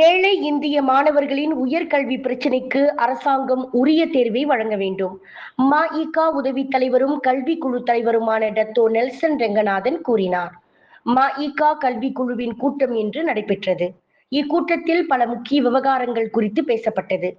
ஏழை இந்திய மாணவர்களின் உயர்கல்வி பிரச்சினைக்கு அரசாங்கம் உரிய தேர்வை வழங்க வேண்டும். மஇகா உதவி தலைவரும் கல்வி குழு தலைவருமான டத்தோ நெல்சன் ரெங்கநாதன் கூறினார். மஇகா கல்வி குழுவின் கூட்டம் இன்று நடைபெற்றது. இக்கூட்டத்தில் பல முக்கிய விவகாரங்கள் குறித்து பேசப்பட்டது.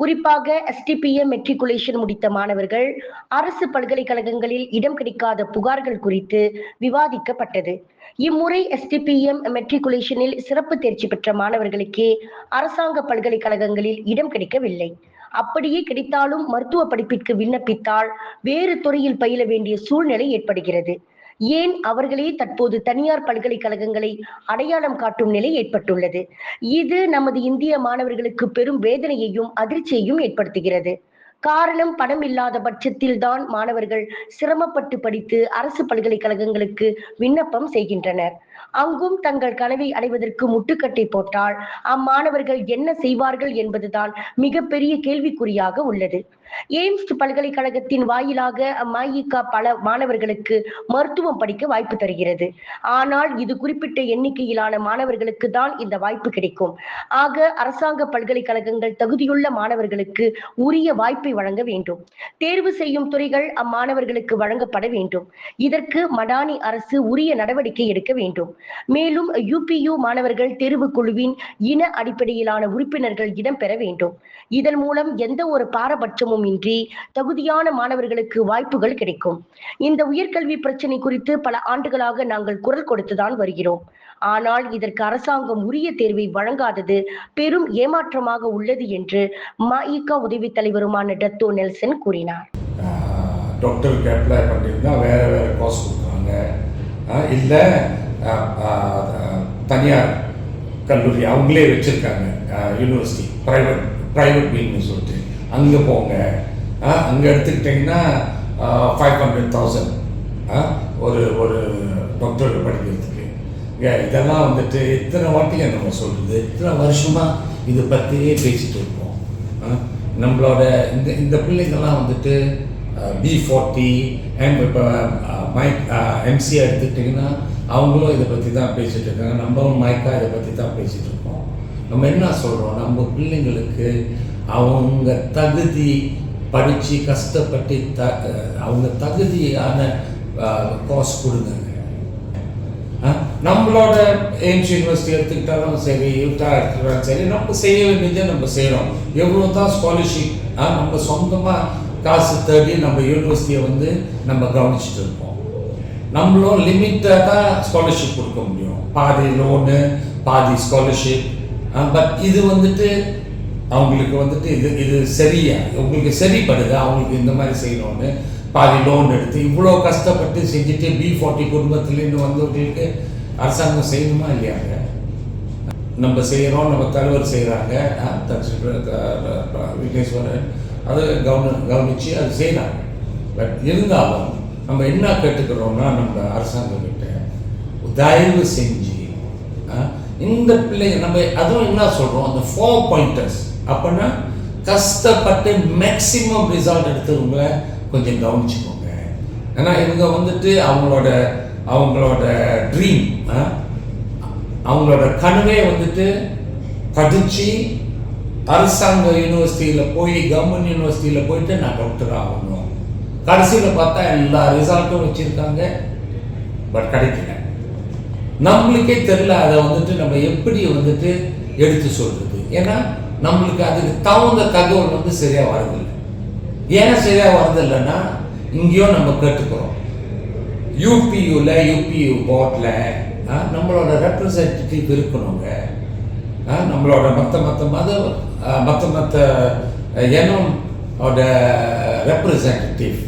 குறிப்பாக எஸ்டிபிஎம் மெட்ரிகுலேஷன் முடித்த மாணவர்கள் அரசு பல்கலைக்கழகங்களில் இடம் கிடைக்காத புகார்கள் குறித்து விவாதிக்கப்பட்டது. இம்முறை எஸ்டிபிஎம் மெட்ரிகுலேஷனில் சிறப்பு தேர்ச்சி பெற்ற மாணவர்களுக்கே அரசாங்க பல்கலைக்கழகங்களில் இடம் கிடைக்கவில்லை. அப்படியே கிடைத்தாலும் மருத்துவ படிப்பிற்கு விண்ணப்பித்தால் வேறு துறையில் பயில வேண்டிய சூழ்நிலை ஏற்படுகிறது. ஏன் அவர்களே தற்போது தனியார் பல்கலைக்கழகங்களை அடையாளம் காட்டும் நிலை ஏற்பட்டுள்ளது? இது நமது இந்திய மாணவர்களுக்கு பெரும் வேதனையையும் அதிர்ச்சியையும் ஏற்படுத்துகிறது. காரணம் பணம் இல்லாத பட்சத்தில் தான் மாணவர்கள் சிரமப்பட்டு படித்து அரசு பல்கலைக்கழகங்களுக்கு விண்ணப்பம் செய்கின்றனர். அங்கும் தங்கள் கனவை அடைவதற்கு முட்டுக்கட்டை போட்டால் அம்மாணவர்கள் என்ன செய்வார்கள் என்பதுதான் மிகப்பெரிய கேள்விக்குறியாக உள்ளது. எய்ம்ஸ் பல்கலைக்கழகத்தின் வாயிலாக மஇகா பல மாணவர்களுக்கு மருத்துவம் படிக்க வாய்ப்பு தருகிறது. ஆனால் இது குறிப்பிட்ட எண்ணிக்கையிலான மாணவர்களுக்கு தான் இந்த வாய்ப்பு கிடைக்கும். ஆக அரசாங்க பல்கலைக்கழகங்கள் தகுதியுள்ள மாணவர்களுக்கு உரிய வாய்ப்பை வழங்க வேண்டும். தேர்வு செய்யும் துறைகள் அம்மாணவர்களுக்கு வழங்கப்பட வேண்டும். இதற்கு மடானி அரசு உரிய நடவடிக்கை எடுக்க வேண்டும். மேலும் யுபியு மாணவர்கள் தேர்வு குழுவின் இன அடிப்படையிலான உறுப்பினர்கள் இடம்பெற வேண்டும். இதன் மூலம் எந்த ஒரு பாரபட்சமும் இன்றி தகுதியான மாணவர்களுக்கு வாய்ப்புகள் கிடைக்கும். இந்த உயர்கல்வி பிரச்சனை குறித்து பல ஆண்டுகளாக நாங்கள் குரல் கொடுத்துதான் வருகிறோம். ஆனால் இதற்கு அரசாங்கம் உரிய தேர்வை வழங்காதது பெரும் ஏமாற்றமாக உள்ளது என்று மஇகா உதவி தலைவருமான டத்தோ நெல்சன் கூறினார். டாக்டருக்கு அப்ளை பண்ணியிருந்தா வேறு வேறு கோர்ஸ் கொடுக்குறாங்க. இல்லை தனியார் கல்லூரி அவங்களே வச்சுருக்காங்க. யூனிவர்சிட்டி ப்ரைவேட் ப்ரைவேட் பீங்னு சொல்லிட்டு. அங்கே போங்க. அங்கே எடுத்துக்கிட்டிங்கன்னா ஃபைவ் ஹண்ட்ரட் தௌசண்ட் ஒரு ஒரு டாக்டர் படிக்கிறதுக்கு. இதெல்லாம் வந்துட்டு இத்தனை வாட்டிங்க நம்ம சொல்கிறது இத்தனை வருஷமாக இதை பற்றியே பேசிகிட்டு இருப்போம் ஆ, நம்மளோட இந்த இந்த பிள்ளைங்கள்லாம் வந்துட்டு பி ஃபார்ட்டி அண்ட் இப்போ மைக் எம்சி எடுத்துக்கிட்டிங்கன்னா அவங்களும் இதை பற்றி தான் பேசிகிட்டு இருக்காங்க. நம்மளும் மைக்கா இதை பற்றி தான் பேசிகிட்டு இருக்கோம். நம்ம என்ன சொல்கிறோம் நம்ம பிள்ளைங்களுக்கு அவங்க தகுதி படித்து கஷ்டப்பட்டு த அவங்க தகுதியான கோர்ஸ் கொடுங்க. நம்மளோட எய்ம்ஸ் யூனிவர்சிட்டி எடுத்துக்கிட்டாலும் சரி யூட்டா எடுத்துக்கிட்டாலும் சரி நம்ம செய்ய வேண்டியதை நம்ம செய்கிறோம் எவ்வளோ தான் ஸ்காலர்ஷிப் நம்ம சொந்தமாக காசு தேடி நம்ம யூனிவர்சிட்டியை வந்து நம்ம கவனிச்சுட்டு இருப்போம். நம்மளும் லிமிட்டாக தான் ஸ்காலர்ஷிப் கொடுக்க முடியும். பாதி லோனு பாதி ஸ்காலர்ஷிப் பட் இது வந்துட்டு அவங்களுக்கு வந்துட்டு இது இது சரியா உங்களுக்கு சரிப்படுது அவங்களுக்கு இந்த மாதிரி செய்யணும்னு பாதி லோன் எடுத்து இவ்வளோ கஷ்டப்பட்டு செஞ்சுட்டு பி ஃபார்ட்டி குடும்பத்துலேருந்து வந்தவங்களுக்கு அரசாங்கம் செய்யணுமா இல்லையாங்க நம்ம செய்கிறோம் நம்ம தலைவர் செய்கிறாங்க விக்னேஸ்வரன் அது கவன கவனித்து அது செய்கிறாங்க பட் இருந்தாலும் நம்ம என்ன கேட்டுக்கிறோம்னா நம்ம அரசாங்கம் கிட்ட தயவு செஞ்சு ஆ, இந்த பிள்ளைங்க நம்ம அதுவும் என்ன சொல்கிறோம் அந்த ஃபோர் பாயிண்டர்ஸ் அப்படின்னா கஷ்டப்பட்டு மேக்சிமம் ரிசல்ட் எடுத்தவங்கள கொஞ்சம் கவனிச்சுக்கோங்க. ஏன்னா இவங்க வந்துட்டு அவங்களோட அவங்களோட ட்ரீம் அவங்களோட கனவே வந்துட்டு படித்து அரசாங்க யூனிவர்சிட்டியில் போய் கவர்மெண்ட் யூனிவர்சிட்டியில் போயிட்டு நான் டாக்டர் ஆகணும். கடைசியில் பார்த்தா எல்லா ரிசல்ட்டும் வச்சுருக்காங்க. பட் கிடைக்கல. நம்மளுக்கே தெரில அதை வந்துட்டு நம்ம எப்படி வந்துட்டு எடுத்து சொல்றது? ஏன்னா நம்மளுக்கு அதுக்கு தகுந்த தகவல் வந்து சரியாக வரதில்லை. ஏன் சரியாக வரதில்லைன்னா இங்கேயோ நம்ம கேட்டுக்கிறோம். யூபியூவில் யூபியூ போர்டில் நம்மளோட ரெப்ரசன்டேட்டிவ் இருக்கணுங்க. ஆ, நம்மளோட மற்ற மற்ற மத மற்ற மற்ற இனமோட ரெப்ரசன்டேட்டிவ்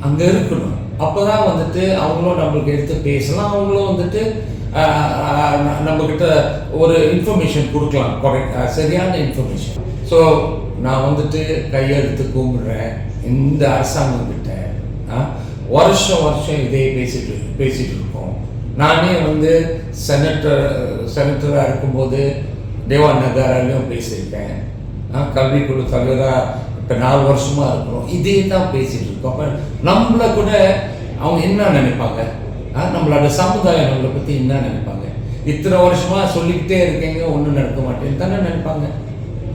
அங்கே இருக்கணும். அப்போ தான் வந்துட்டு அவங்களும் நம்மளுக்கு எடுத்து பேசலாம். அவங்களும் வந்துட்டு நம்மக்கிட்ட ஒரு இன்ஃபர்மேஷன் கொடுக்கலாம். correct, சரியான இன்ஃபர்மேஷன் ஸோ நான் வந்துட்டு கையெழுத்து கும்பிடுறேன். இந்த அரசாங்கம் கிட்ட ஆ, வருஷம் வருஷம் இதே பேசிட்டு பேசிட்டு இருக்கோம். நானே வந்து செனட்டர் செனட்டராக இருக்கும்போது தேவான் நகராலையும் பேசியிருக்கேன். ஆ, கல்விக்குழு தலைவராக இப்போ நாலு வருஷமாக இருக்கிறோம். இதே தான் பேசிகிட்டு இருக்கோம். அப்போ நம்மளை கூட அவங்க என்ன நினைப்பாங்க? ஆ, நம்மளோட சமுதாயம் நம்மளை பற்றி என்ன நினைப்பாங்க? இத்தனை வருஷமா சொல்லிக்கிட்டே இருக்கீங்க ஒன்றும் நடக்க மாட்டேன்னு தானே நினைப்பாங்க.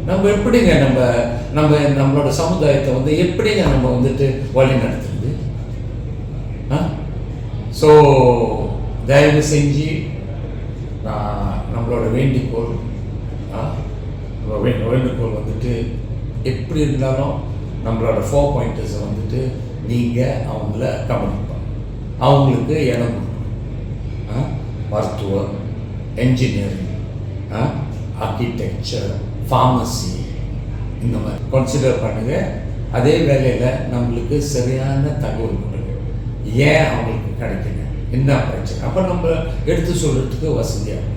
நம்ம எப்படிங்க நம்ம நம்ம நம்மளோட சமுதாயத்தை வந்து எப்படிங்க நம்ம வந்துட்டு வழி நடத்துறது? ஸோ தயவு செஞ்சு நான் நம்மளோட வேண்டிக்கோள் ஆ, வேண்டுகோள் வந்துட்டு எப்படி இருந்தாலும் நம்மளோட ஃபோர் பாயிண்டர்ஸை வந்துட்டு நீங்கள் அவங்கள கவனிப்பாங்க அவங்களுக்கு இடம் கொடுக்கணும். ஆ, மருத்துவம் என்ஜினியரிங் ஆர்கிடெக்சர் ஃபார்மசி இந்த மாதிரி. கன்சிடர் பண்ணுங்க. அதே வேலையில் நம்மளுக்கு சரியான தகவல் கொடுங்க. ஏன் அவங்களுக்கு கிடைக்கல? என்ன பிரச்சனை? அப்போ நம்ம எடுத்து சொல்கிறதுக்கு வசதியாக இருக்கும்.